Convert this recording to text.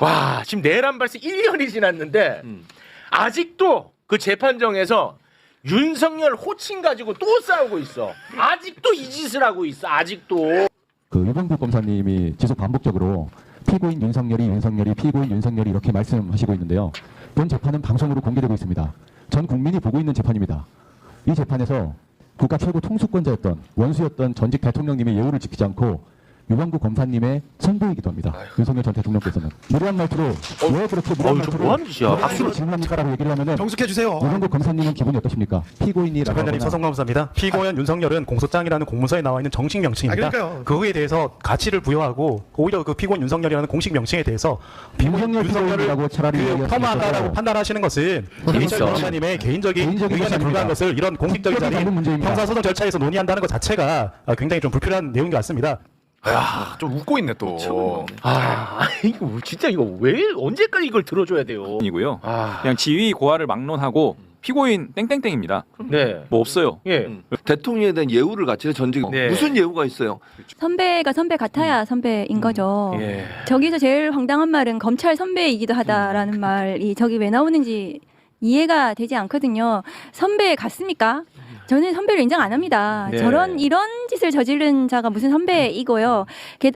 와 지금 내란 발생 1년이 지났는데 음. 아직도 그 재판정에서 윤석열 호칭 가지고 또 싸우고 있어. 아직도 이 짓을 하고 있어. 아직도. 그 유병국 검사님이 지속 반복적으로 피고인 윤석열이 윤석열이 피고인 윤석열이 이렇게 말씀하시고 있는데요. 본 재판은 방송으로 공개되고 있습니다. 전 국민이 보고 있는 재판입니다. 이 재판에서 국가 최고 통수권자였던 원수였던 전직 대통령님의 예우를 지키지 않고 유병국 검사님의 선배이기도 합니다. 윤석열 전 대통령께서는 무례한 말투로 왜 그렇게 무례한 어우, 저 말투로 뭐 하는 짓이야? 박수로 질문합니까라고 얘기를 하면은 정숙해 주세요. 유병국 검사님은 기분이 어떠십니까? 피고인이라고 대변인님 하거나 서성감사입니다. 피고인 윤석열은 공소장이라는 공문서에 나와 있는 정식 명칭입니다. 아, 그러니까요. 그거에 대해서 가치를 부여하고 오히려 그 피고인 윤석열이라는 공식 명칭에 대해서 윤석열 피고인이라고 차라리 그 폄하한다라고 어떨까요? 판단하시는 것은 재밌어. 김현철 검사님의 개인적인 개인적인 의견에 것이 불과한 아닙니다. 것을 이런 공식적인 자리 문제입니다. 형사소송 절차에서 논의한다는 것 자체가 아, 굉장히 좀 불필요한 내용인 것 같습니다. 야, 좀 웃고 있네 또. 아 이거 진짜 이거 왜 언제까지 이걸 들어줘야 돼요? 이고요. 아 그냥 지위 고하를 막론하고 피고인 땡땡땡입니다. 네. 뭐 없어요. 예. 대통령에 대한 예우를 갖춰 전직 네. 무슨 예우가 있어요? 선배가 선배 같아야 선배인 거죠. 예. 저기서 제일 황당한 말은 검찰 선배이기도 하다라는 말이 저기 왜 나오는지 이해가 되지 않거든요. 선배 같습니까? 저는 선배를 인정 안 합니다. 네. 저런 이런 짓을 저지른 자가 무슨 선배이고요.